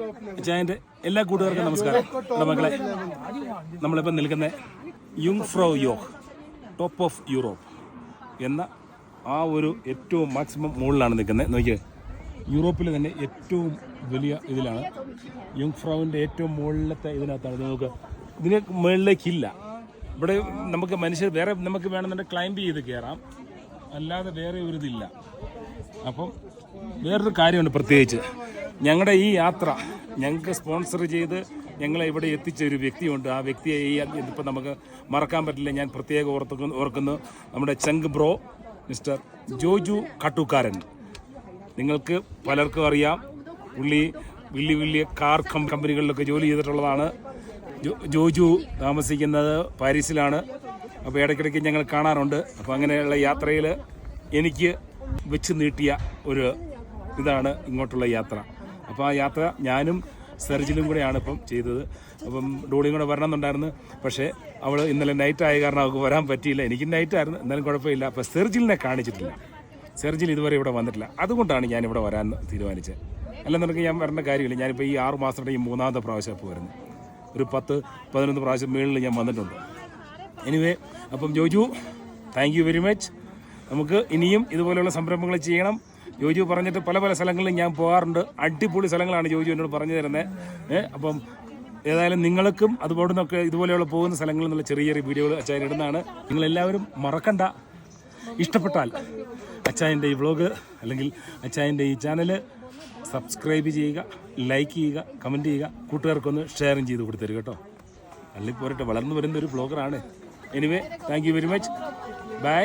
അച്ചായന്റെ എല്ലാ കൂട്ടുകാർക്കും നമസ്കാരം. മക്കളെ നമ്മളിപ്പോൾ നിൽക്കുന്ന യുങ് ഫ്രോ യോഹ് ടോപ്പ് ഓഫ് യൂറോപ്പ് എന്ന ആ ഒരു ഏറ്റവും മാക്സിമം മുകളിലാണ് നിൽക്കുന്നത്. നോക്കിയേ യൂറോപ്പിൽ തന്നെ ഏറ്റവും വലിയ ഇതിലാണ്. യുങ് ഫ്രോവിന്റെ ഏറ്റവും മുകളിലത്തെ ഇതിനകത്താണ്. നമുക്ക് ഇതിന് മുകളിലേക്കില്ല. ഇവിടെ നമുക്ക് മനുഷ്യർ വേറെ നമുക്ക് വേണമെന്നുണ്ടെങ്കിൽ ക്ലൈംബ് ചെയ്ത് കയറാം. അല്ലാതെ വേറെ ഒരു ഇതില്ല. അപ്പം വേറൊരു കാര്യമുണ്ട് പ്രത്യേകിച്ച്. ഞങ്ങളുടെ ഈ യാത്ര ഞങ്ങൾക്ക് സ്പോൺസർ ചെയ്ത് ഞങ്ങളെ ഇവിടെ എത്തിച്ച ഒരു വ്യക്തിയുണ്ട്. ആ വ്യക്തിയെ ഈ ഇതിപ്പോൾ നമുക്ക് മറക്കാൻ പറ്റില്ല. ഞാൻ പ്രത്യേകം ഓർത്ത് ഓർക്കുന്നു. നമ്മുടെ ചങ്ക് ബ്രോ മിസ്റ്റർ ജോജു കാട്ടൂക്കാരൻ. നിങ്ങൾക്ക് പലർക്കും അറിയാം. പുള്ളി വലിയ വലിയ കാർ കമ്പനികളിലൊക്കെ ജോലി ചെയ്തിട്ടുള്ളതാണ്. ജോജു താമസിക്കുന്നത് പാരീസിലാണ്. അപ്പോൾ ഇടയ്ക്കിടയ്ക്ക് ഞങ്ങൾ കാണാറുണ്ട്. അപ്പോൾ അങ്ങനെയുള്ള യാത്രയിൽ എനിക്ക് വെച്ച് നീട്ടിയ ഒരു ഇതാണ് ഇങ്ങോട്ടുള്ള യാത്ര. അപ്പോൾ ആ യാത്ര ഞാനും സെർജിലും കൂടെയാണ് ഇപ്പം ചെയ്തത്. അപ്പം ഡോളിയും കൂടെ വരണമെന്നുണ്ടായിരുന്നു പക്ഷേ അവൾ ഇന്നലെ നൈറ്റ് ആയ കാരണം അവൾക്ക് വരാൻ പറ്റിയില്ല. എനിക്ക് നൈറ്റ് ആയിരുന്നു. എന്നാലും കുഴപ്പമില്ല. അപ്പോൾ സെർജിലിനെ കാണിച്ചിട്ടില്ല. സെർജിൽ ഇതുവരെ ഇവിടെ വന്നിട്ടില്ല. അതുകൊണ്ടാണ് ഞാൻ ഇവിടെ വരാൻ തീരുമാനിച്ചത്. അല്ലെന്നുണ്ടെങ്കിൽ ഞാൻ വരേണ്ട കാര്യമില്ല. ഞാനിപ്പോൾ ഈ ആറ് മാസത്തിന്റെ ഈ മൂന്നാമത്തെ പ്രാവശ്യം ഇപ്പോൾ വരുന്നു ഒരു പത്ത് പതിനൊന്ന് പ്രാവശ്യം മേളിൽ ഞാൻ വന്നിട്ടുണ്ട്. എനിവേ അപ്പം Joju thank you very much നമുക്ക് ഇനിയും ഇതുപോലെയുള്ള സംരംഭങ്ങൾ ചെയ്യണം. ജോജു പറഞ്ഞിട്ട് പല പല സ്ഥലങ്ങളിലും ഞാൻ പോകാറുണ്ട്. അടിപൊളി സ്ഥലങ്ങളാണ് ജോജു എന്നോട് പറഞ്ഞു തരുന്നത് ഏഹ് അപ്പം ഏതായാലും നിങ്ങൾക്കും അതുപോലെ നിന്നൊക്കെ ഇതുപോലെയുള്ള പോകുന്ന സ്ഥലങ്ങളിൽ നിന്നുള്ള ചെറിയ ചെറിയ വീഡിയോകൾ അച്ചായൻ ഇടുന്നതാണ്. നിങ്ങളെല്ലാവരും മറക്കണ്ട. ഇഷ്ടപ്പെട്ടാൽ അച്ചായന്റെ ഈ വ്ളോഗ് അല്ലെങ്കിൽ അച്ചായന്റെ ഈ ചാനൽ സബ്സ്ക്രൈബ് ചെയ്യുക ലൈക്ക് ചെയ്യുക കമന്റ് ചെയ്യുക കൂട്ടുകാർക്കൊന്ന് ഷെയറും ചെയ്ത് കൊടുത്തരും കേട്ടോ. അല്ലെങ്കിൽ പോരട്ടെ വളർന്നു വരുന്ന ഒരു ബ്ലോഗറാണ് anyway thank you very much bye